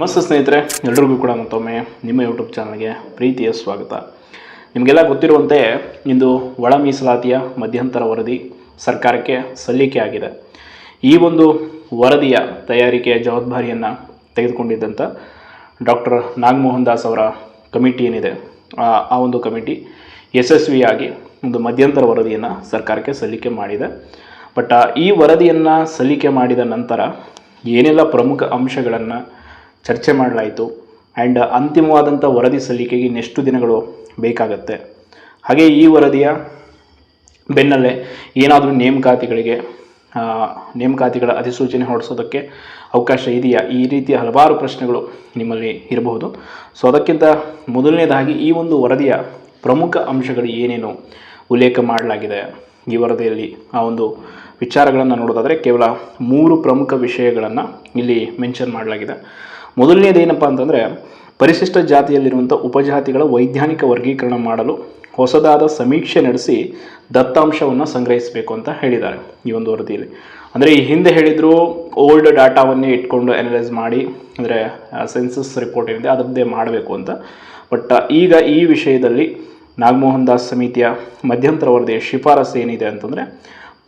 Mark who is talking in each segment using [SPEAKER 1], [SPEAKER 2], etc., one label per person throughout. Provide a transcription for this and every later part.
[SPEAKER 1] ನಮಸ್ತೆ ಸ್ನೇಹಿತರೆ, ಎಲ್ರಿಗೂ ಕೂಡ ಮತ್ತೊಮ್ಮೆ ನಿಮ್ಮ ಯೂಟ್ಯೂಬ್ ಚಾನಲ್ಗೆ ಪ್ರೀತಿಯ ಸ್ವಾಗತ. ನಿಮಗೆಲ್ಲ ಗೊತ್ತಿರುವಂತೆ ಇಂದು ಒಳ ಮೀಸಲಾತಿಯ ಮಧ್ಯಂತರ ವರದಿ ಸರ್ಕಾರಕ್ಕೆ ಸಲ್ಲಿಕೆ ಆಗಿದೆ. ಈ ಒಂದು ವರದಿಯ ತಯಾರಿಕೆಯ ಜವಾಬ್ದಾರಿಯನ್ನು ತೆಗೆದುಕೊಂಡಿದ್ದಂಥ ಡಾಕ್ಟರ್ ನಾಗಮೋಹನ್ ದಾಸ್ ಅವರ ಕಮಿಟಿ ಏನಿದೆ, ಆ ಒಂದು ಕಮಿಟಿ ಯಶಸ್ವಿಯಾಗಿ ಒಂದು ಮಧ್ಯಂತರ ವರದಿಯನ್ನು ಸರ್ಕಾರಕ್ಕೆ ಸಲ್ಲಿಕೆ ಮಾಡಿದೆ. ಬಟ್ ಈ ವರದಿಯನ್ನು ಸಲ್ಲಿಕೆ ಮಾಡಿದ ನಂತರ ಏನೆಲ್ಲ ಪ್ರಮುಖ ಅಂಶಗಳನ್ನು ಚರ್ಚೆ ಮಾಡಲಾಯಿತು. ಆ್ಯಂಡ್ ಅಂತಿಮವಾದಂಥ ವರದಿ ಸಲ್ಲಿಕೆಗೆ ಇನ್ನೆಷ್ಟು ದಿನಗಳು ಬೇಕಾಗತ್ತೆ. ಹಾಗೆ ಈ ವರದಿಯ ಬೆನ್ನಲ್ಲೇ ಏನಾದರೂ ನೇಮಕಾತಿಗಳಿಗೆ ನೇಮಕಾತಿಗಳ ಅಧಿಸೂಚನೆ ಹೊರಡಿಸೋದಕ್ಕೆ ಅವಕಾಶ ಇದೆಯಾ? ಈ ರೀತಿಯ ಹಲವಾರು ಪ್ರಶ್ನೆಗಳು ನಿಮ್ಮಲ್ಲಿ ಇರಬಹುದು. ಸೊ ಅದಕ್ಕಿಂತ ಮೊದಲನೇದಾಗಿ ಈ ಒಂದು ವರದಿಯ ಪ್ರಮುಖ ಅಂಶಗಳು ಏನೇನು ಉಲ್ಲೇಖ ಮಾಡಲಾಗಿದೆ ಈ ವರದಿಯಲ್ಲಿ? ಆ ಒಂದು ವಿಚಾರಗಳನ್ನು ನೋಡೋದಾದರೆ ಕೇವಲ ಮೂರು ಪ್ರಮುಖ ವಿಷಯಗಳನ್ನು ಇಲ್ಲಿ ಮೆನ್ಷನ್ ಮಾಡಲಾಗಿದೆ. ಮೊದಲನೇದೇನಪ್ಪ ಅಂತಂದರೆ, ಪರಿಶಿಷ್ಟ ಜಾತಿಯಲ್ಲಿರುವಂಥ ಉಪಜಾತಿಗಳ ವೈಜ್ಞಾನಿಕ ವರ್ಗೀಕರಣ ಮಾಡಲು ಹೊಸದಾದ ಸಮೀಕ್ಷೆ ನಡೆಸಿ ದತ್ತಾಂಶವನ್ನು ಸಂಗ್ರಹಿಸಬೇಕು ಅಂತ ಹೇಳಿದ್ದಾರೆ ಈ ಒಂದು ವರದಿಯಲ್ಲಿ. ಅಂದರೆ ಈ ಹಿಂದೆ ಹೇಳಿದ್ರು ಓಲ್ಡ್ ಡಾಟಾವನ್ನೇ ಇಟ್ಕೊಂಡು ಅನಲೈಸ್ ಮಾಡಿ, ಅಂದರೆ ಸೆನ್ಸಸ್ ರಿಪೋರ್ಟ್ ಏನಿದೆ ಅದರದ್ದೇ ಮಾಡಬೇಕು ಅಂತ. ಬಟ್ ಈಗ ಈ ವಿಷಯದಲ್ಲಿ ನಾಗಮೋಹನ್ ದಾಸ್ ಸಮಿತಿಯ ಮಧ್ಯಂತರ ವರದಿಯ ಶಿಫಾರಸು ಏನಿದೆ ಅಂತಂದರೆ,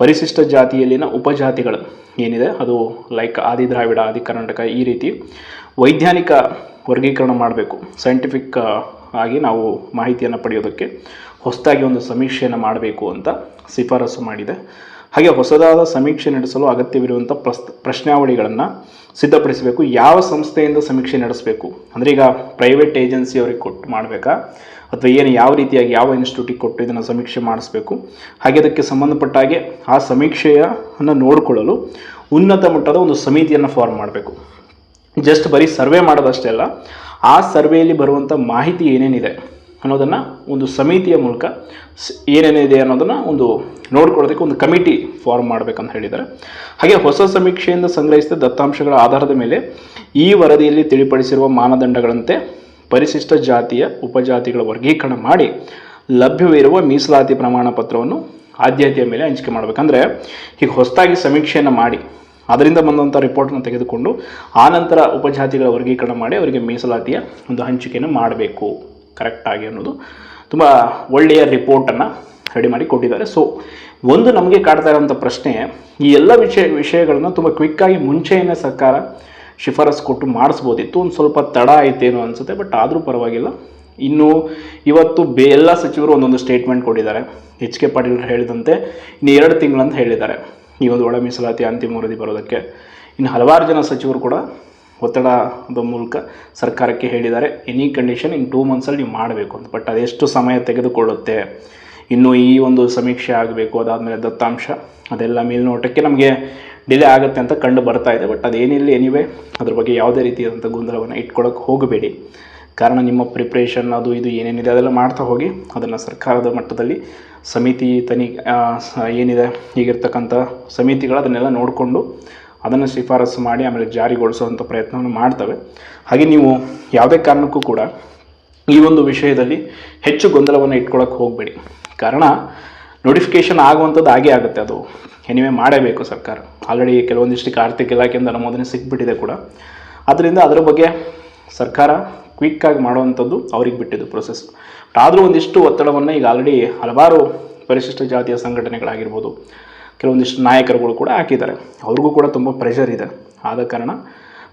[SPEAKER 1] ಪರಿಶಿಷ್ಟ ಜಾತಿಯಲ್ಲಿನ ಉಪಜಾತಿಗಳು ಏನಿದೆ? ಅದು ಲೈಕ್ ಆದಿ ದ್ರಾವಿಡ, ಆದಿ ಕರ್ನಾಟಕ ಈ ರೀತಿ ವೈಜ್ಞಾನಿಕ ವರ್ಗೀಕರಣ ಮಾಡಬೇಕು. ಸೈಂಟಿಫಿಕ್ ಆಗಿ ನಾವು ಮಾಹಿತಿಯನ್ನು ಪಡೆಯೋದಕ್ಕೆ ಹೊಸದಾಗಿ ಒಂದು ಸಮೀಕ್ಷೆಯನ್ನು ಮಾಡಬೇಕು ಅಂತ ಶಿಫಾರಸು ಮಾಡಿದೆ. ಹಾಗೆ ಹೊಸದಾದ ಸಮೀಕ್ಷೆ ನಡೆಸಲು ಅಗತ್ಯವಿರುವಂಥ ಪ್ರಸ್, ಪ್ರಶ್ನಾವಳಿಗಳನ್ನು ಸಿದ್ಧಪಡಿಸಬೇಕು. ಯಾವ ಸಂಸ್ಥೆಯಿಂದ ಸಮೀಕ್ಷೆ ನಡೆಸಬೇಕು? ಅಂದರೆ ಈಗ ಪ್ರೈವೇಟ್ ಏಜೆನ್ಸಿಯವ್ರಿಗೆ ಕೊಟ್ಟು ಮಾಡಬೇಕಾ? ಅಥವಾ ಏನು ಯಾವ ರೀತಿಯಾಗಿ ಯಾವ ಇನ್ಸ್ಟಿಟ್ಯೂಟಿಗೆ ಕೊಟ್ಟು ಇದನ್ನು ಸಮೀಕ್ಷೆ ಮಾಡಿಸ್ಬೇಕು? ಹಾಗೆ ಅದಕ್ಕೆ ಸಂಬಂಧಪಟ್ಟ ಹಾಗೆ ಆ ಸಮೀಕ್ಷೆಯನ್ನು ನೋಡಿಕೊಳ್ಳಲು ಉನ್ನತ ಮಟ್ಟದ ಒಂದು ಸಮಿತಿಯನ್ನು ಫಾರ್ಮ್ ಮಾಡಬೇಕು. ಜಸ್ಟ್ ಬರೀ ಸರ್ವೆ ಮಾಡೋದಷ್ಟೇ ಅಲ್ಲ, ಆ ಸರ್ವೆಯಲ್ಲಿ ಬರುವಂಥ ಮಾಹಿತಿ ಏನೇನಿದೆ ಅನ್ನೋದನ್ನು ಒಂದು ಸಮಿತಿಯ ಮೂಲಕ ಏನೇನಿದೆ ಅನ್ನೋದನ್ನು ಒಂದು ನೋಡ್ಕೊಳ್ಳೋದಕ್ಕೆ ಒಂದು ಕಮಿಟಿ ಫಾರ್ಮ್ ಮಾಡಬೇಕಂತ ಹೇಳಿದ್ದಾರೆ. ಹಾಗೆ ಹೊಸ ಸಮೀಕ್ಷೆಯಿಂದ ಸಂಗ್ರಹಿಸಿದ ದತ್ತಾಂಶಗಳ ಆಧಾರದ ಮೇಲೆ ಈ ವರದಿಯಲ್ಲಿ ತಿಳಿಪಡಿಸಿರುವ ಮಾನದಂಡಗಳಂತೆ ಪರಿಶಿಷ್ಟ ಜಾತಿಯ ಉಪಜಾತಿಗಳ ವರ್ಗೀಕರಣ ಮಾಡಿ ಲಭ್ಯವಿರುವ ಮೀಸಲಾತಿ ಪ್ರಮಾಣ ಪತ್ರವನ್ನು ಆದ್ಯತೆಯ ಮೇಲೆ ಹಂಚಿಕೆ ಮಾಡಬೇಕಂದ್ರೆ ಈಗ ಹೊಸದಾಗಿ ಸಮೀಕ್ಷೆಯನ್ನು ಮಾಡಿ, ಅದರಿಂದ ಬಂದಂಥ ರಿಪೋರ್ಟನ್ನು ತೆಗೆದುಕೊಂಡು ಆನಂತರ ಉಪಜಾತಿಗಳ ವರ್ಗೀಕರಣ ಮಾಡಿ ಅವರಿಗೆ ಮೀಸಲಾತಿಯ ಒಂದು ಹಂಚಿಕೆಯನ್ನು ಮಾಡಬೇಕು. ಕರೆಕ್ಟಾಗಿ ಅನ್ನೋದು ತುಂಬ ಒಳ್ಳೆಯ ರಿಪೋರ್ಟನ್ನು ರೆಡಿ ಮಾಡಿ ಕೊಟ್ಟಿದ್ದಾರೆ. ಸೊ ಒಂದು ನಮಗೆ ಕಾಡ್ತಾ ಇರುವಂಥ ಪ್ರಶ್ನೆ, ಈ ಎಲ್ಲ ವಿಷಯ, ವಿಷಯಗಳನ್ನು ತುಂಬ ಕ್ವಿಕ್ಕಾಗಿ ಮುಂಚೆಯೇ ಸರ್ಕಾರ ಶಿಫಾರಸ್ ಕೊಟ್ಟು ಮಾಡಿಸ್ಬೋದಿತ್ತು. ಒಂದು ಸ್ವಲ್ಪ ತಡ ಆಯ್ತೇನೋ ಅನಿಸುತ್ತೆ, ಬಟ್ ಆದರೂ ಪರವಾಗಿಲ್ಲ. ಇನ್ನು ಇವತ್ತು ಬೇ ಎಲ್ಲ ಸಚಿವರು ಒಂದೊಂದು ಸ್ಟೇಟ್ಮೆಂಟ್ ಕೊಟ್ಟಿದ್ದಾರೆ. ಎಚ್ ಕೆ ಪಾಟೀಲ್ ಹೇಳಿದಂತೆ, ಇನ್ನು ಎರಡು ತಿಂಗಳಂತ ಹೇಳಿದ್ದಾರೆ. ಈ ಒಂದು ಒಳ ಮೀಸಲಾತಿ ಅಂತಿಮ ವರದಿ ಬರೋದಕ್ಕೆ. ಇನ್ನು ಹಲವಾರು ಜನ ಸಚಿವರು ಕೂಡ ಒತ್ತಡದ ಮೂಲಕ ಸರ್ಕಾರಕ್ಕೆ ಹೇಳಿದ್ದಾರೆ. ಎನಿ ಕಂಡೀಷನ್ ಇನ್ ಟೂ ಮಂತ್ಸಲ್ಲಿ ನೀವು ಮಾಡಬೇಕು ಅಂತ. ಬಟ್ ಅದೆಷ್ಟು ಸಮಯ ತೆಗೆದುಕೊಳ್ಳುತ್ತೆ? ಇನ್ನು ಈ ಒಂದು ಸಮೀಕ್ಷೆ ಆಗಬೇಕು, ಅದಾದಮೇಲೆ ದತ್ತಾಂಶ, ಅದೆಲ್ಲ ಮೇಲ್ನೋಟಕ್ಕೆ ನಮಗೆ ಡಿಲೇ ಆಗುತ್ತೆ ಅಂತ ಕಂಡು ಬರ್ತಾ ಇದೆ. ಬಟ್ ಅದೇನಿಲ್ಲ ಎನಿವೆ ಅದ್ರ ಬಗ್ಗೆ ಯಾವುದೇ ರೀತಿಯಾದಂಥ ಗೊಂದಲವನ್ನು ಇಟ್ಕೊಳ್ಳೋಕೆ ಹೋಗಬೇಡಿ. ಕಾರಣ ನಿಮ್ಮ ಪ್ರಿಪ್ರೇಷನ್ ಅದು ಇದು ಏನೇನಿದೆ ಅದೆಲ್ಲ ಮಾಡ್ತಾ ಹೋಗಿ, ಅದನ್ನು ಸರ್ಕಾರದ ಮಟ್ಟದಲ್ಲಿ ಸಮಿತಿ ತನಿ ಏನಿದೆ, ಈಗಿರ್ತಕ್ಕಂಥ ಸಮಿತಿಗಳು ಅದನ್ನೆಲ್ಲ ನೋಡಿಕೊಂಡು ಅದನ್ನು ಶಿಫಾರಸು ಮಾಡಿ ಆಮೇಲೆ ಜಾರಿಗೊಳಿಸುವಂಥ ಪ್ರಯತ್ನವನ್ನು ಮಾಡ್ತವೆ. ಹಾಗೆ ನೀವು ಯಾವುದೇ ಕಾರಣಕ್ಕೂ ಕೂಡ ಈ ಒಂದು ವಿಷಯದಲ್ಲಿ ಹೆಚ್ಚು ಗೊಂದಲವನ್ನು ಇಟ್ಕೊಳ್ಳೋಕೆ ಹೋಗಬೇಡಿ. ಕಾರಣ ನೋಟಿಫಿಕೇಷನ್ ಆಗುವಂಥದ್ದು ಆಗೇ ಆಗುತ್ತೆ ಅದು. ಎನಿವೆ ಮಾಡಬೇಕು ಸರ್ಕಾರ. ಆಲ್ರೆಡಿ ಕೆಲವೊಂದಿಷ್ಟಕ್ಕೆ ಆರ್ಥಿಕ ಇಲಾಖೆಯಿಂದ ಅನುಮೋದನೆ ಸಿಕ್ಬಿಟ್ಟಿದೆ ಕೂಡ. ಆದ್ದರಿಂದ ಅದರ ಬಗ್ಗೆ ಸರ್ಕಾರ ಕ್ವಿಕ್ಕಾಗಿ ಮಾಡುವಂಥದ್ದು ಅವ್ರಿಗೆ ಬಿಟ್ಟಿದ್ದು ಪ್ರೊಸೆಸ್ ಬಟ್ ಆದರೂ ಒಂದಿಷ್ಟು ಒತ್ತಡವನ್ನು ಈಗ ಆಲ್ರೆಡಿ ಹಲವಾರು ಪರಿಶಿಷ್ಟ ಜಾತಿಯ ಸಂಘಟನೆಗಳಾಗಿರ್ಬೋದು ಕೆಲವೊಂದಿಷ್ಟು ನಾಯಕರುಗಳು ಕೂಡ ಹಾಕಿದ್ದಾರೆ. ಅವ್ರಿಗೂ ಕೂಡ ತುಂಬ ಪ್ರೆಷರ್ ಇದೆ. ಆದ ಕಾರಣ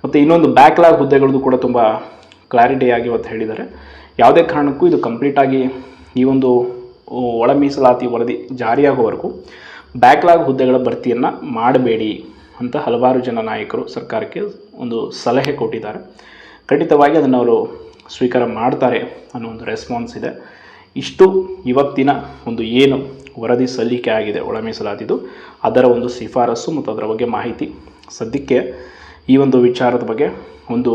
[SPEAKER 1] ಮತ್ತು ಇನ್ನೊಂದು ಬ್ಯಾಕ್ಲಾಗ್ ಹುದ್ದೆಗಳದ್ದು ಕೂಡ ತುಂಬ ಕ್ಲಾರಿಟಿಯಾಗಿ ಇವತ್ತು ಹೇಳಿದ್ದಾರೆ. ಯಾವುದೇ ಕಾರಣಕ್ಕೂ ಇದು ಕಂಪ್ಲೀಟಾಗಿ ಈ ಒಂದು ಒಳ ಮೀಸಲಾತಿ ವರದಿ ಜಾರಿಯಾಗುವವರೆಗೂ ಬ್ಯಾಕ್ಲಾಗ್ ಹುದ್ದೆಗಳ ಭರ್ತಿಯನ್ನು ಮಾಡಬೇಡಿ ಅಂತ ಹಲವಾರು ಜನ ನಾಯಕರು ಸರ್ಕಾರಕ್ಕೆ ಒಂದು ಸಲಹೆ ಕೊಟ್ಟಿದ್ದಾರೆ. ಖಂಡಿತವಾಗಿ ಅದನ್ನು ಅವರು ಸ್ವೀಕಾರ ಮಾಡ್ತಾರೆ ಅನ್ನೋ ಒಂದು ರೆಸ್ಪಾನ್ಸ್ ಇದೆ. ಇಷ್ಟು ಇವತ್ತಿನ ಒಂದು ಏನು ವರದಿ ಸಲ್ಲಿಕೆ ಆಗಿದೆ ಒಳ ಮೀಸಲಾತಿದು, ಅದರ ಒಂದು ಶಿಫಾರಸು ಮತ್ತು ಅದರ ಬಗ್ಗೆ ಮಾಹಿತಿ. ಸದ್ಯಕ್ಕೆ ಈ ಒಂದು ವಿಚಾರದ ಬಗ್ಗೆ ಒಂದು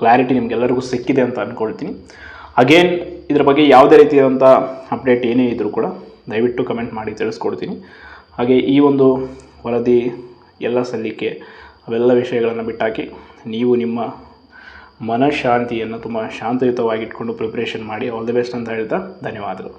[SPEAKER 1] ಕ್ಲಾರಿಟಿ ನಿಮಗೆಲ್ಲರಿಗೂ ಸಿಕ್ಕಿದೆ ಅಂತ ಅಂದ್ಕೊಳ್ತೀನಿ ಅಗೇನ್ ಇದ್ರ ಬಗ್ಗೆ ಯಾವುದೇ ರೀತಿಯಾದಂಥ ಅಪ್ಡೇಟ್ ಏನೇ ಇದ್ದರೂ ಕೂಡ ದಯವಿಟ್ಟು ಕಮೆಂಟ್ ಮಾಡಿ ತಿಳಿಸ್ಕೊಡ್ತೀನಿ. ಹಾಗೆ ಈ ಒಂದು ವರದಿ ಎಲ್ಲ ಸಲ್ಲಿಕೆ, ಅವೆಲ್ಲ ವಿಷಯಗಳನ್ನು ಬಿಟ್ಟಾಕಿ ನೀವು ನಿಮ್ಮ ಮನಃಶಾಂತಿಯನ್ನು ತುಂಬ ಶಾಂತಯುತವಾಗಿಟ್ಕೊಂಡು ಪ್ರಿಪ್ರೇಷನ್ ಮಾಡಿ ಆಲ್ ದಿ ಬೆಸ್ಟ್ ಅಂತ ಹೇಳ್ತಾ ಧನ್ಯವಾದಗಳು.